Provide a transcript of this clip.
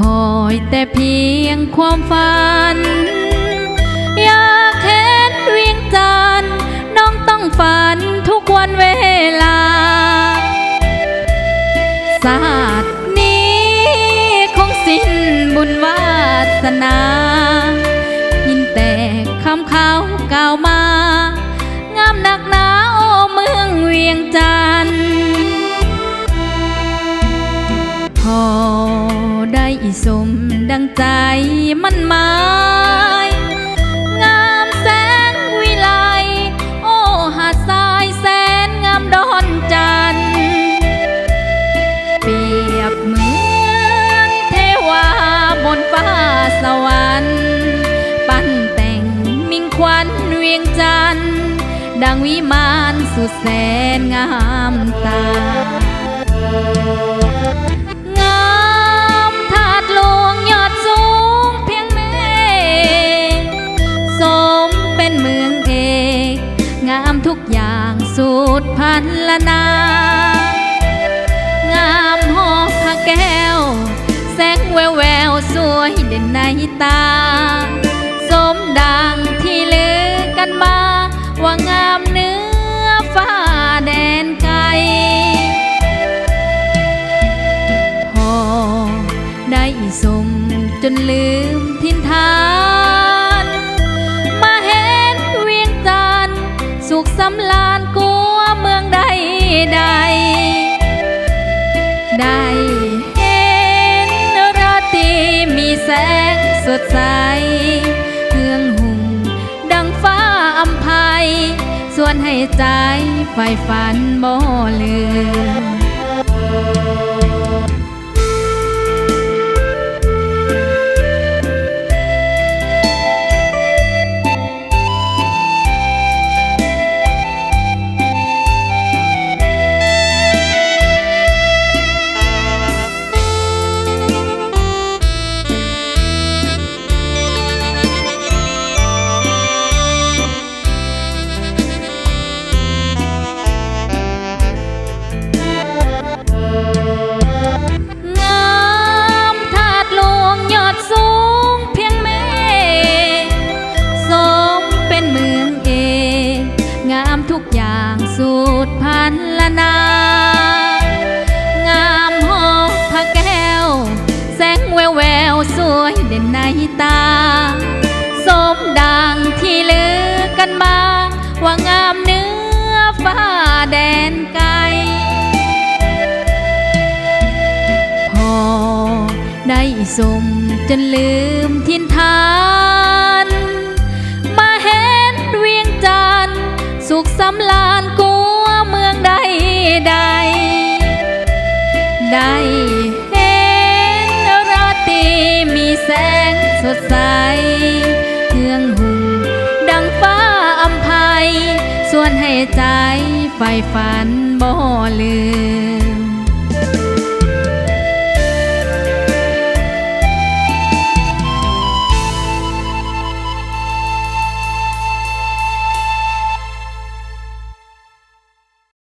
คอยแต่เพียงความฝัน อยากเห็นเวียงจันทร์น้องต้องฝันทุกวันเวลาศาสตร์นี้คงสิ้นบุญวาสนา ยินแต่คำเขากล่าวมา งามหนักหนาโอเมืองเวียงจันทร์พอ ได้อีสมดังใจมันหมายงามแสงวิไลโอ้หาดทรายแสนงามดอนจันทร์เปรียบเหมือนเทวาบนฟ้าสวรรค์ปั้นแต่งมิ่งควันเวียงจันทร์ดังวิมานสุดแสนงามตา ทุกอย่างสุดพันละนางามหอพระแก้ว แสงแววแววสวยเด่นในตา สมดังที่ลือกันมา ว่างามเนื้อฟ้าแดนไกลพอได้สมจนลืมทินทาน สดใสเครื่องหุ่งดังฟ้าอัมภัยส่วนให้ใจไฟฝันบ่ลืม อย่างสุดพันละนางามหอพระแก้ว แสงแววแววสวยเด่นในตาสมดังที่ลือกันมา ว่างามเนื้อฟ้าแดนไกลพอได้สมจนลืมทินทานมาเห็นเวียงจันทร์สุขสำลานกลัวเมือง ใดใด ได้เห็นราตรีมีแสงสดใสเครื่องหุ่นดังฟ้าอำภัยส่วนให้ใจไฟฝันบ่ลืม